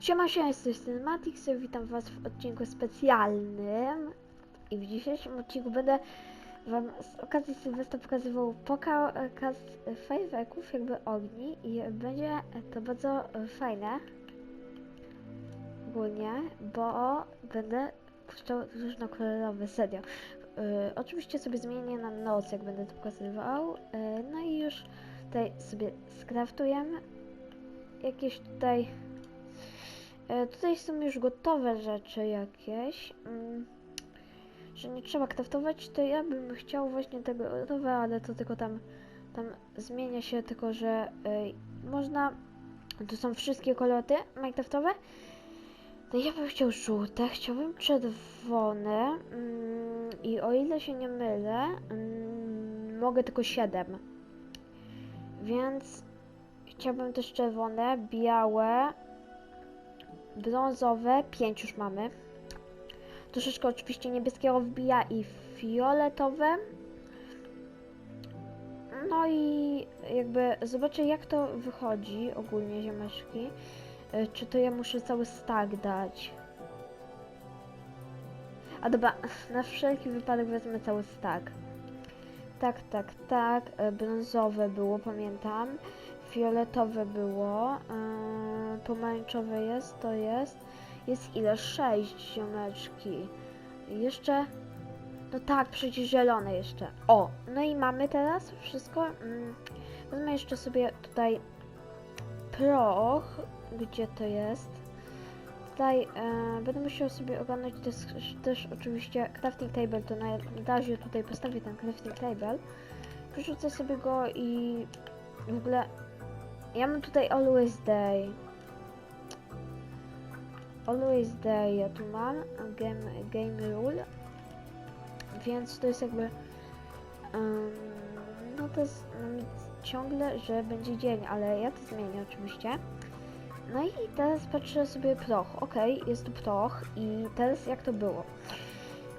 Siema, siema, jestem Cinematix, witam was w odcinku specjalnym. I w dzisiejszym odcinku będę wam z okazji Sylwestra pokazywał pokaz fajerwerków, jakby ogni. I będzie to bardzo fajne. Ogólnie, bo będę puszczał różnokolorowe, serio. Yy, oczywiście sobie zmienię na noc, jak będę to pokazywał, yy, no i już tutaj sobie skraftujemy jakieś tutaj Tutaj są już gotowe rzeczy jakieś. mm, Że nie trzeba kraftować, to ja bym chciał właśnie tego gotowe, ale to tylko tam, tam zmienia się, tylko że e, można. To są wszystkie kolory Minecraftowe. To ja bym chciał żółte, chciałbym czerwone mm, i o ile się nie mylę, mm, mogę tylko 7. Więc chciałbym też czerwone, białe, brązowe, 5 już mamy. Troszeczkę oczywiście niebieskiego wbija i fioletowe. No i jakby zobaczę jak to wychodzi ogólnie ziemeczki. Y, Czy to ja muszę cały stack dać? A dobra, na wszelki wypadek wezmę cały stack. Tak, tak, tak. y, Brązowe było, pamiętam. Fioletowe było. Yy, pomarańczowe jest, to jest. Jest ile? Sześć ziomeczki. Jeszcze. No tak, przecież zielone jeszcze. O, no i mamy teraz wszystko. Mm, Wezmę jeszcze sobie tutaj proch. Gdzie to jest? Tutaj e, będę musiał sobie ogarnąć też, też oczywiście crafting table, to na razie tutaj postawię ten crafting table. Wyrzucę sobie go i w ogóle ja mam tutaj always day. Always day ja tu mam game, game rule. Więc to jest jakby em, no to jest mm, ciągle, że będzie dzień, ale ja to zmienię oczywiście. No i teraz patrzę sobie proch. Ok, jest tu proch i teraz jak to było?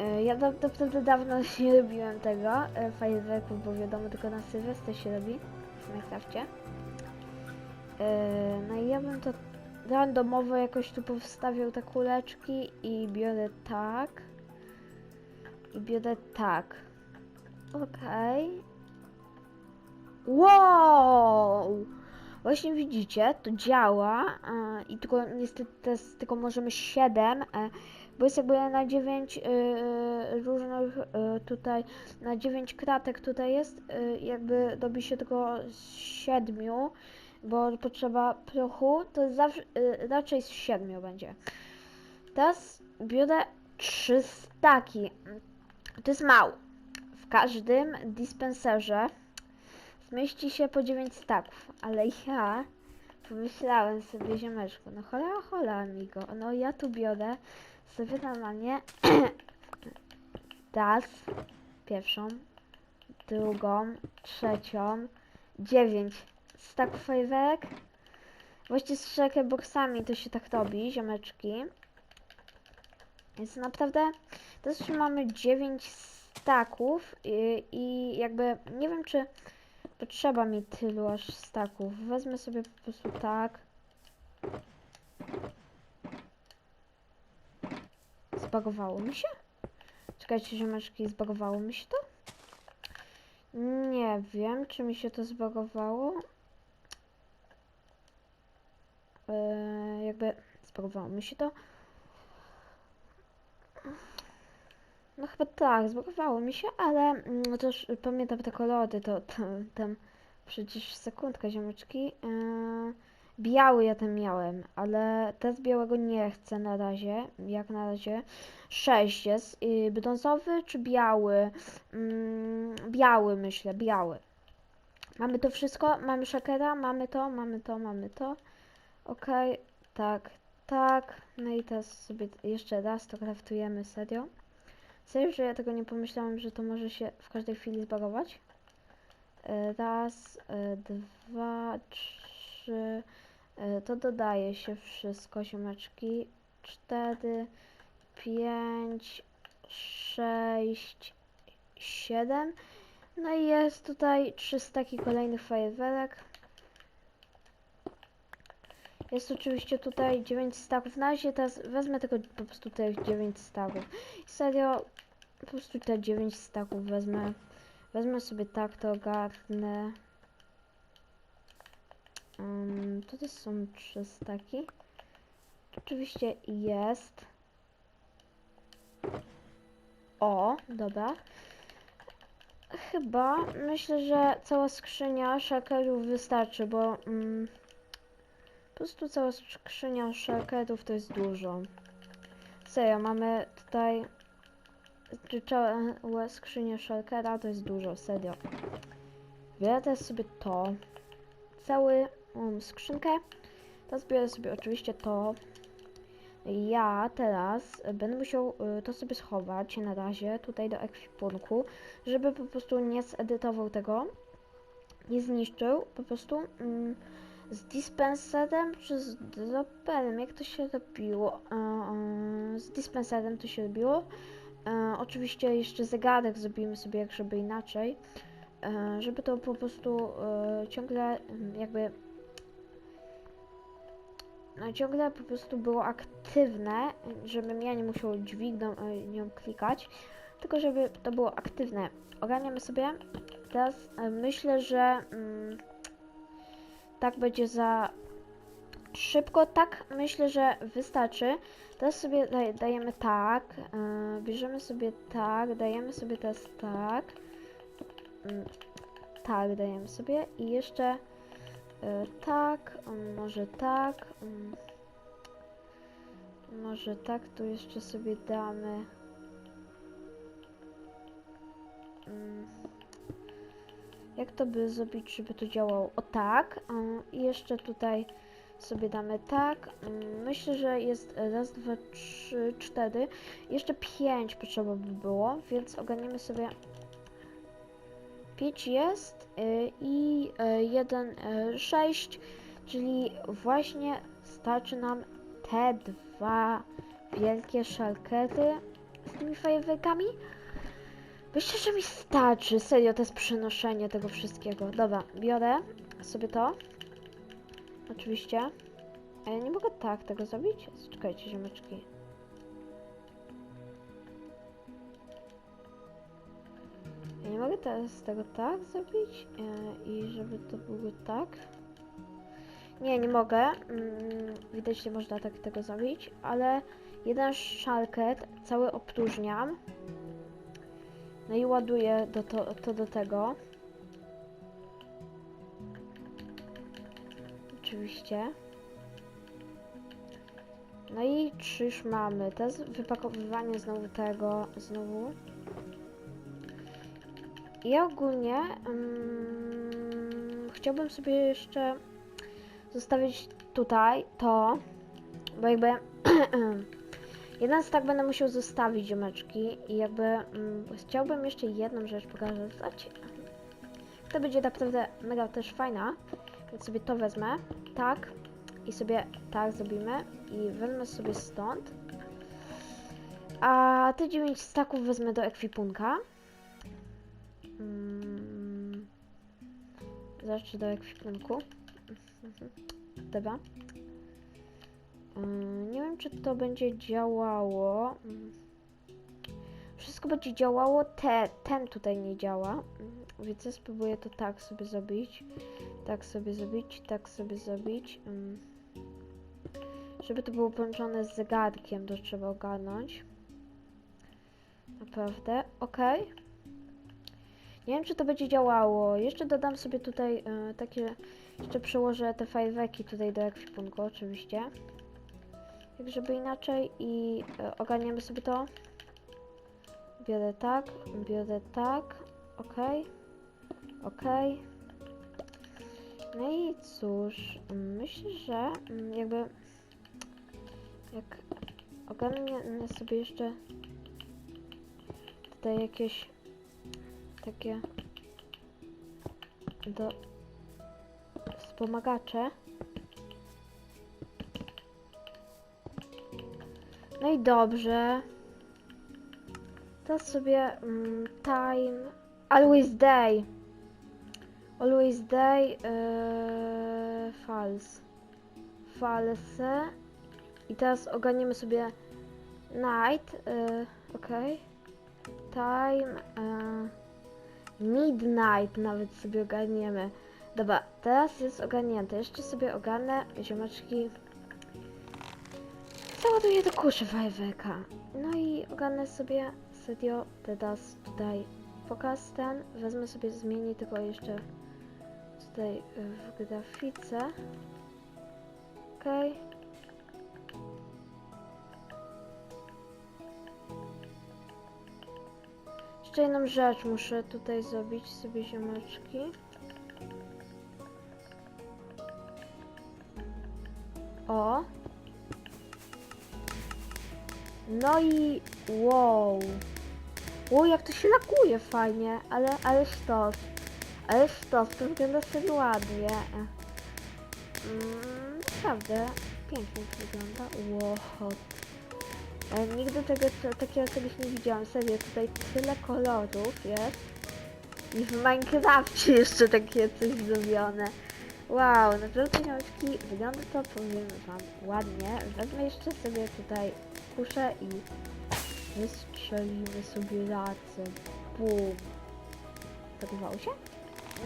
E, Ja naprawdę dawno nie robiłem tego, e, fajerwerków, bo wiadomo, tylko na Sylwester się robi w Minecrafcie. E, No i ja bym to randomowo jakoś tu powstawiał te kuleczki i biorę tak. I biorę tak. Okej. Wow! Właśnie widzicie, to działa e, i tylko niestety teraz tylko możemy 7, e, bo jest jakby na 9 e, różnych e, tutaj, na 9 kratek tutaj jest, e, jakby robi się tylko z 7, bo potrzeba prochu, to zawsze, y, raczej z siedmiu będzie. Teraz biorę trzy staki. To jest mało. W każdym dispenserze zmieści się po 9 staków, ale ja pomyślałem sobie, ziomeczku, no hola, hola, amigo, no ja tu biorę sobie normalnie raz, pierwszą, drugą, trzecią, dziewięć staków fajwerek. Właściwie z boxami to się tak robi, ziomeczki. Więc naprawdę teraz mamy 9 staków i, i jakby nie wiem czy potrzeba mi tylu aż staków. Wezmę sobie po prostu tak. Zbagowało mi się? Czekajcie ziomeczki, zbagowało mi się to? Nie wiem, czy mi się to zbagowało. Eee, jakby zbagowało mi się to. No chyba tak, zbagowało mi się, ale mm, też pamiętam te kolory, to, to tam przecież sekundka ziomeczki. Eee, biały ja tam miałem, ale teraz białego nie chcę na razie, jak na razie. 6 jest. Yy, brązowy czy biały? Mm, biały myślę, biały. Mamy to wszystko, mamy shakera, mamy to, mamy to, mamy to. Okej, tak, tak. No i teraz sobie jeszcze raz to kraftujemy, serio. Serio, że ja tego nie pomyślałam, że to może się w każdej chwili zbagować. E, Raz, e, dwa, trzy. e, To dodaje się wszystko, ziomeczki. Cztery, pięć, sześć, siedem. No i jest tutaj trzy staki kolejnych fajerwerek. Jest oczywiście tutaj 9 staków. Na razie teraz wezmę tylko po prostu tych 9 staków. Serio, po prostu te 9 staków wezmę. Wezmę sobie tak, to ogarnę. Um, tutaj są 3 staki. Oczywiście jest. O, dobra. Chyba myślę, że cała skrzynia shakerów wystarczy, bo mm, po prostu cała skrzynia shakerów to jest dużo. Serio, mamy tutaj całe skrzynię shulkera to jest dużo, serio. Biorę teraz sobie to, cały um, skrzynkę. Teraz biorę sobie oczywiście to. Ja teraz będę musiał y, to sobie schować na razie tutaj do ekwipunku, żeby po prostu nie zedytował tego, nie zniszczył, po prostu mm, z dispenserem czy z dropperem, jak to się robiło? E, e, z dispenserem to się robiło. E, oczywiście jeszcze zegarek zrobimy sobie jak żeby inaczej, żeby to po prostu ciągle mm, jakby no, ciągle po prostu było aktywne, żebym ja nie musiał dźwigną nią klikać, tylko żeby to było aktywne. Ogarniamy sobie. Teraz myślę, że mm, tak będzie za szybko. Tak myślę, że wystarczy. Teraz sobie daj, dajemy tak, e, bierzemy sobie tak, dajemy sobie teraz tak, mm, tak dajemy sobie i jeszcze e, tak, mm, może tak, mm, może tak, tu jeszcze sobie damy. mm, Jak to by zrobić, żeby to działało? O tak, i jeszcze tutaj sobie damy tak. Mm, Myślę, że jest raz, dwa, trzy, cztery. Jeszcze pięć potrzeba by było, więc ogarniemy sobie. Pięć jest y, i y, jeden y, sześć, czyli właśnie starczy nam te dwa wielkie szalkety z tymi fajerwerkami. Myślę, że mi starczy. Serio, to jest przenoszenie tego wszystkiego. Dobra, biorę sobie to. Oczywiście. A ja nie mogę tak tego zrobić? Czekajcie, ziomeczki. Ja nie mogę teraz tego tak zrobić e, i żeby to było tak. Nie, nie mogę. Mm, widać, że można tak tego zrobić, ale jeden szalket cały opróżniam. No i ładuję do to, to do tego. Oczywiście. No i trzy już mamy. Teraz wypakowywanie znowu tego, znowu. I ogólnie mm, chciałbym sobie jeszcze zostawić tutaj to, bo jakby jeden stack będę musiał zostawić ziomeczki i jakby mm, chciałbym jeszcze jedną rzecz pokazać. To będzie naprawdę mega też fajna, więc sobie to wezmę, tak, i sobie tak zrobimy i wezmę sobie stąd. A te 9 staków wezmę do ekwipunka. Mm. Zacznę do ekwipunku. Dobra. Mm, Nie wiem, czy to będzie działało. Wszystko będzie działało, te, ten tutaj nie działa. Mm, Więc ja spróbuję to tak sobie zrobić. Tak sobie zrobić, tak sobie zrobić. Mm. Żeby to było połączone z zegarkiem, to trzeba ogarnąć. Naprawdę. Ok. Nie wiem, czy to będzie działało. Jeszcze dodam sobie tutaj e, takie... Jeszcze przełożę te fajweki tutaj do ekwipunku, oczywiście. Jak żeby inaczej i e, ogarniemy sobie to. Biorę tak, biorę tak. Ok. Ok. No i cóż, myślę, że mm, jakby jak ogarnę sobie jeszcze tutaj jakieś takie do wspomagacze. No i dobrze. Teraz sobie mm, time always day. Always day yy, false. Odpalę se. I teraz ogarniemy sobie night. Y, Okej. Time. y, midnight nawet sobie ogarniemy. Dobra, teraz jest ogarnięte. Jeszcze sobie ogarnę ziomeczki. Załaduję do kuszy fajerwerka. No i ogarnę sobie serio teraz tutaj pokaz ten. Wezmę sobie, zmienię tylko jeszcze tutaj w grafice. Okej. Jeszcze jedną rzecz muszę tutaj zrobić sobie ziomeczki. O. No i wow. O, jak to się lakuje fajnie, ale, ale sztos. Ale sztos, to wygląda sobie ładnie. Mm, naprawdę, pięknie to wygląda. Wow. E, nigdy tego, takiego czegoś nie widziałam. Serio, tutaj tyle kolorów jest. I w Minecrafcie jeszcze takie coś zrobione. Wow, naprawdę ziomeczki, wygląda to, powiem wam, ładnie. Wezmę jeszcze sobie tutaj kuszę i wystrzelimy sobie racę. Bum. Zagowało się?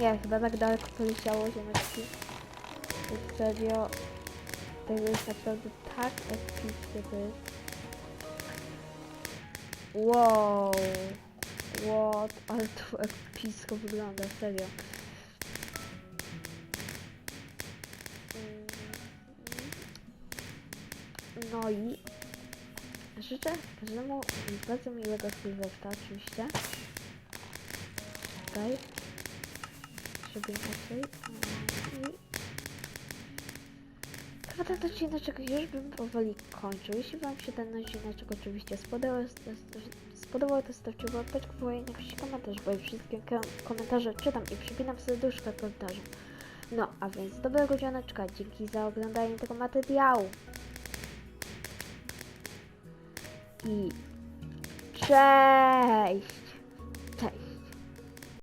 Nie, chyba tak daleko poleciało ziomeczki. Jest serio, tego jest naprawdę tak epickie to jest. Wow. What? Ale to epicko wygląda, serio. Mm. No i życzę każdemu bardzo miłego Sylwestra oczywiście. Tutaj. Żeby inaczej. Chyba ten odcineczek już bym powoli kończył. Jeśli Wam się ten odcineczek oczywiście spodobał, spodobał to stawcie łapeczkę w górę i komentarz, bo wszystkie ko- komentarze czytam i przypinam serduszka w komentarzu. No, a więc dobrego dzioneczka. Dzięki za oglądanie tego materiału. Cześć!